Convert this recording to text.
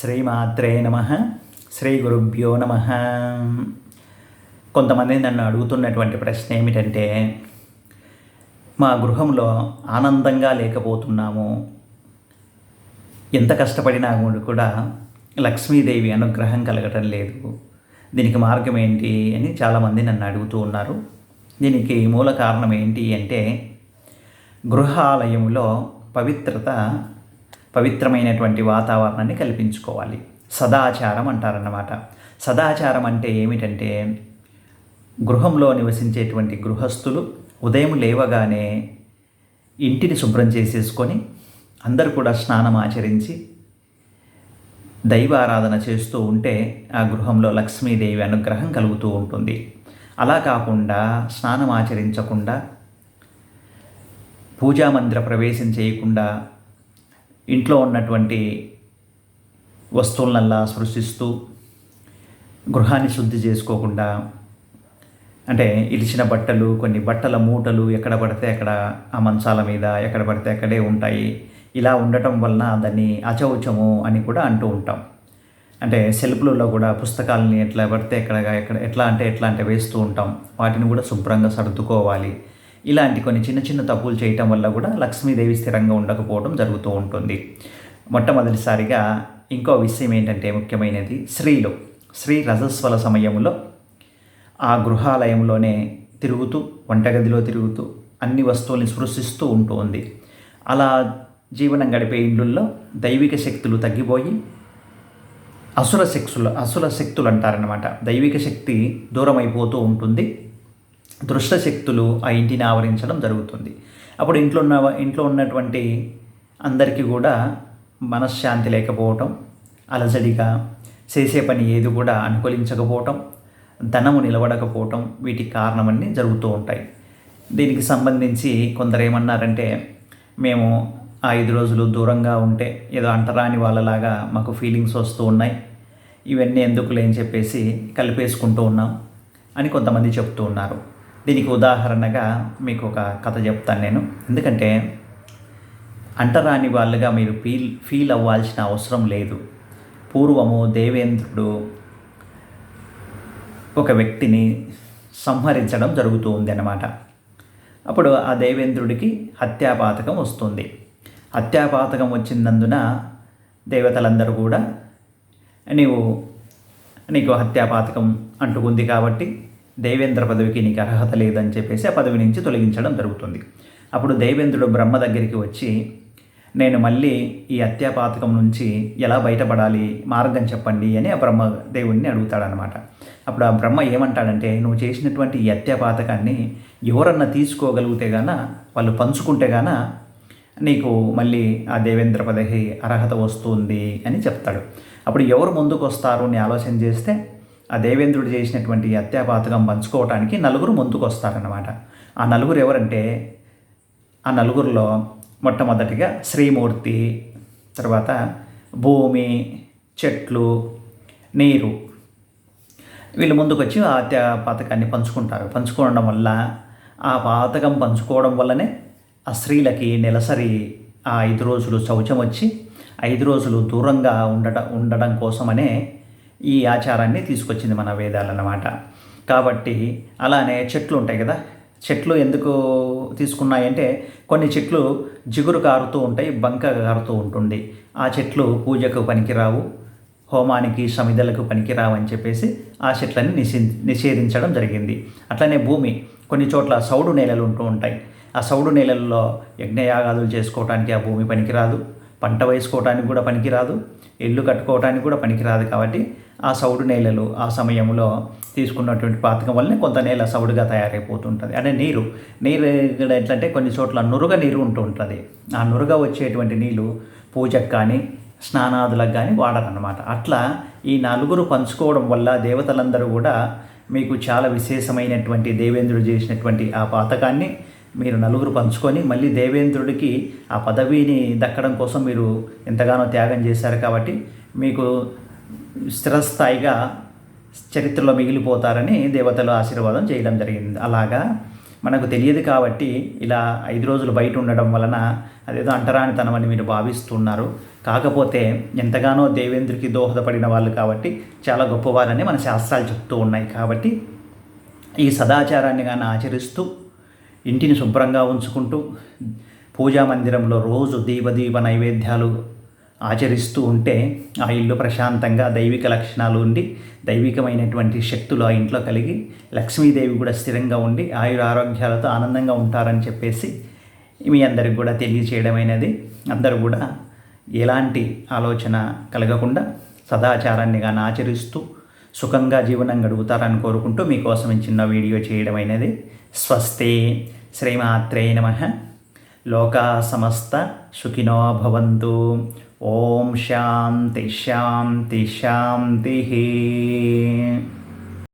శ్రీమాత్రే నమ. శ్రీ గురుభ్యో నమ. కొంతమంది నన్ను అడుగుతున్నటువంటి ప్రశ్న ఏమిటంటే మా గృహంలో ఆనందంగా లేకపోతున్నాము. ఎంత కష్టపడినా కూడా లక్ష్మీదేవి అనుగ్రహం కలగటం లేదు. దీనికి మార్గం ఏంటి అని చాలామంది నన్ను అడుగుతూ ఉన్నారు. దీనికి మూల కారణం ఏంటి అంటే గృహాలయంలో పవిత్రత పవిత్రమైనటువంటి వాతావరణాన్ని కల్పించుకోవాలి. సదాచారం అంటారన్నమాట. సదాచారం అంటే ఏమిటంటే గృహంలో నివసించేటువంటి గృహస్థులు ఉదయం లేవగానే ఇంటిని శుభ్రం చేసేసుకొని అందరూ కూడా స్నానం ఆచరించి దైవారాధన చేస్తూ ఉంటే ఆ గృహంలో లక్ష్మీదేవి అనుగ్రహం కలుగుతూ ఉంటుంది. అలా కాకుండా స్నానం ఆచరించకుండా పూజా మందిర ప్రవేశం చేయకుండా ఇంట్లో ఉన్నటువంటి వస్తువులనల్లా స్పృశిస్తూ గృహాన్ని శుద్ధి చేసుకోకుండా అంటే ఇలిచిన బట్టలు కొన్ని బట్టల మూటలు ఎక్కడ పడితే అక్కడ ఆ మంచాల మీద ఎక్కడ పడితే అక్కడే ఉంటాయి. ఇలా ఉండటం వలన దాన్ని అచౌచము అని కూడా అంటూ ఉంటాం. అంటే సెల్ఫ్లలో కూడా పుస్తకాలని ఎట్లా పడితే ఎక్కడ ఎక్కడ ఎట్లా అంటే ఎట్లా అంటే వేస్తూ ఉంటాం. వాటిని కూడా శుభ్రంగా సర్దుకోవాలి. ఇలాంటి కొన్ని చిన్న చిన్న తప్పులు చేయటం వల్ల కూడా లక్ష్మీదేవి స్థిరంగా ఉండకపోవడం జరుగుతూ ఉంటుంది. మొట్టమొదటిసారిగా ఇంకో విషయం ఏంటంటే ముఖ్యమైనది స్త్రీలు. స్త్రీ రజస్వల సమయంలో ఆ గృహాలయంలోనే తిరుగుతూ వంటగదిలో తిరుగుతూ అన్ని వస్తువుల్ని సృష్టిస్తూ ఉంటుంది అలా జీవనం గడిపే ఇండ్లలో దైవిక శక్తులు తగ్గిపోయి అసుర శక్తులు అసుర శక్తులు అంటారనమాట దైవిక శక్తి దూరం అయిపోతూ ఉంటుంది. దృష్ట శక్తులు ఆ ఇంటిని ఆవరించడం జరుగుతుంది. అప్పుడు ఇంట్లో ఉన్న ఇంట్లో ఉన్నటువంటి అందరికీ కూడా మనశ్శాంతి లేకపోవటం అలజడిగా చేసే పని ఏది కూడా అనుకూలించకపోవటం ధనము నిలబడకపోవటం వీటికి కారణమన్నీ జరుగుతూ ఉంటాయి. దీనికి సంబంధించి కొందరు ఏమన్నారంటే మేము ఆ ఐదు రోజులు దూరంగా ఉంటే ఏదో అంటరాని వాళ్ళలాగా మాకు ఫీలింగ్స్ వస్తూ ఉన్నాయి. ఇవన్నీ ఎందుకులే అని చెప్పేసి కలిపేసుకుంటూ ఉన్నాం అని కొంతమంది చెప్తూ ఉన్నారు. దీనికి ఉదాహరణగా మీకు ఒక కథ చెప్తాను నేను. ఎందుకంటే అంటరాని వాళ్ళుగా మీరు ఫీల్ ఫీల్ అవ్వాల్సిన అవసరం లేదు. పూర్వము దేవేంద్రుడు ఒక వ్యక్తిని సంహరించడం జరుగుతూ ఉంది అన్నమాట అప్పుడు ఆ దేవేంద్రుడికి హత్యాపాతకం వస్తుంది. హత్యాపాతకం వచ్చినందున దేవతలందరూ కూడా నీవు నీకు హత్యాపాతకం అంటుకుంది కాబట్టి దేవేంద్ర పదవికి నీకు అర్హత లేదని చెప్పేసి ఆ పదవి నుంచి తొలగించడం జరుగుతుంది. అప్పుడు దేవేంద్రుడు బ్రహ్మ దగ్గరికి వచ్చి నేను మళ్ళీ ఈ హత్యాపాతకం నుంచి ఎలా బయటపడాలి? మార్గం చెప్పండి అని ఆ బ్రహ్మ దేవుణ్ణి అడుగుతాడనమాట అప్పుడు ఆ బ్రహ్మ ఏమంటాడంటే నువ్వు చేసినటువంటి ఈ హత్యాపాతకాన్ని ఎవరన్నా తీసుకోగలిగితే గాన వాళ్ళు పంచుకుంటే గాన నీకు మళ్ళీ ఆ దేవేంద్ర పదవి అర్హత వస్తుంది అని చెప్తాడు. అప్పుడు ఎవరు ముందుకు వస్తారు అని ఆలోచన చేస్తే ఆ దేవేంద్రుడు చేసినటువంటి హత్యాపాతకం పంచుకోవటానికి నలుగురు ముందుకు వస్తారన్నమాట ఆ నలుగురు ఎవరంటే ఆ నలుగురిలో మొట్టమొదటిగా శ్రీమూర్తి తర్వాత భూమి చెట్లు నీరు. వీళ్ళు ముందుకు వచ్చి ఆ హత్య పాతకాన్ని పంచుకుంటారు. పంచుకోవడం వల్ల ఆ పాతకం పంచుకోవడం వల్లనే ఆ స్త్రీలకి నెలసరి ఆ ఐదు రోజులు శౌచం వచ్చి ఐదు రోజులు దూరంగా ఉండటం ఉండడం కోసమనే ఈ ఆచారాన్ని తీసుకొచ్చింది మన వేదాలన్నమాట కాబట్టి అలానే చెట్లు ఉంటాయి కదా. చెట్లు ఎందుకు తీసుకున్నాయంటే కొన్ని చెట్లు జిగురు కారుతూ ఉంటాయి బంక కారుతూ ఉంటుంది. ఆ చెట్లు పూజకు పనికిరావు హోమానికి సమిధలకు పనికిరావు అని చెప్పేసి ఆ చెట్లని నిషే నిషేధించడం జరిగింది. అట్లనే భూమి కొన్ని చోట్ల సౌడు నేలలు ఉంటూ ఉంటాయి. ఆ సౌడు నేలల్లో యజ్ఞయాగాదులు చేసుకోవడానికి ఆ భూమి పనికిరాదు. పంట వేసుకోవటానికి కూడా పనికిరాదు ఇల్లు కట్టుకోవటానికి కూడా పనికిరాదు కాబట్టి ఆ సౌడు నేలలు ఆ సమయంలో తీసుకున్నటువంటి పాతకం వల్లనే కొంత నేల సౌడుగా తయారైపోతుంటుంది. అంటే నీరు నీరు ఇక్కడ ఎట్లంటే కొన్ని చోట్ల నురుగ నీరు ఉంటూ ఉంటుంది. ఆ నురుగ వచ్చేటువంటి నీళ్ళు పూజకు కానీ స్నానాదులకు కానీ వాడరనమాట అట్లా ఈ నలుగురు పంచుకోవడం వల్ల దేవతలందరూ కూడా మీకు చాలా విశేషమైనటువంటి దేవేంద్రుడు చేసినటువంటి ఆ పాతకాన్ని మీరు నలుగురు పంచుకొని మళ్ళీ దేవేంద్రుడికి ఆ పదవిని దక్కడం కోసం మీరు ఎంతగానో త్యాగం చేశారు కాబట్టి మీకు స్థిరస్థాయిగా చరిత్రలో మిగిలిపోతారని దేవతలు ఆశీర్వాదం చేయడం జరిగింది. అలాగా మనకు తెలియదు కాబట్టి ఇలా ఐదు రోజులు బయట ఉండడం వలన అదేదో అంటరానితనం అని మీరు భావిస్తున్నారు. కాకపోతే ఎంతగానో దేవేంద్రుడికి దోహదపడిన వాళ్ళు కాబట్టి చాలా గొప్పవారని మన శాస్త్రాలు చెప్తూ ఉన్నాయి కాబట్టి ఈ సదాచారాన్ని కానీ ఆచరిస్తూ ఇంటిని శుభ్రంగా ఉంచుకుంటూ పూజా మందిరంలో రోజు దీపదీప నైవేద్యాలు ఆచరిస్తూ ఉంటే ఆ ఇల్లు ప్రశాంతంగా దైవిక లక్షణాలు ఉండి దైవికమైనటువంటి శక్తులు ఆ ఇంట్లో కలిగి లక్ష్మీదేవి కూడా స్థిరంగా ఉండి ఆయుర ఆరోగ్యాలతో ఆనందంగా ఉంటారని చెప్పేసి మీ అందరికి కూడా తెలియచేయడమైనది. అందరూ కూడా ఎలాంటి ఆలోచన కలగకుండా సదాచారాన్ని కానీ ఆచరిస్తూ సుఖంగా జీవనం గడుగుతారని కోరుకుంటూ మీకోసం చిన్న వీడియో చేయడమైనది స్వస్తే శ్రీమాత్రే నమ. లోకా సమస్త సుఖినో భవంతు. ఓం శాంతి శాంతి శాంతి.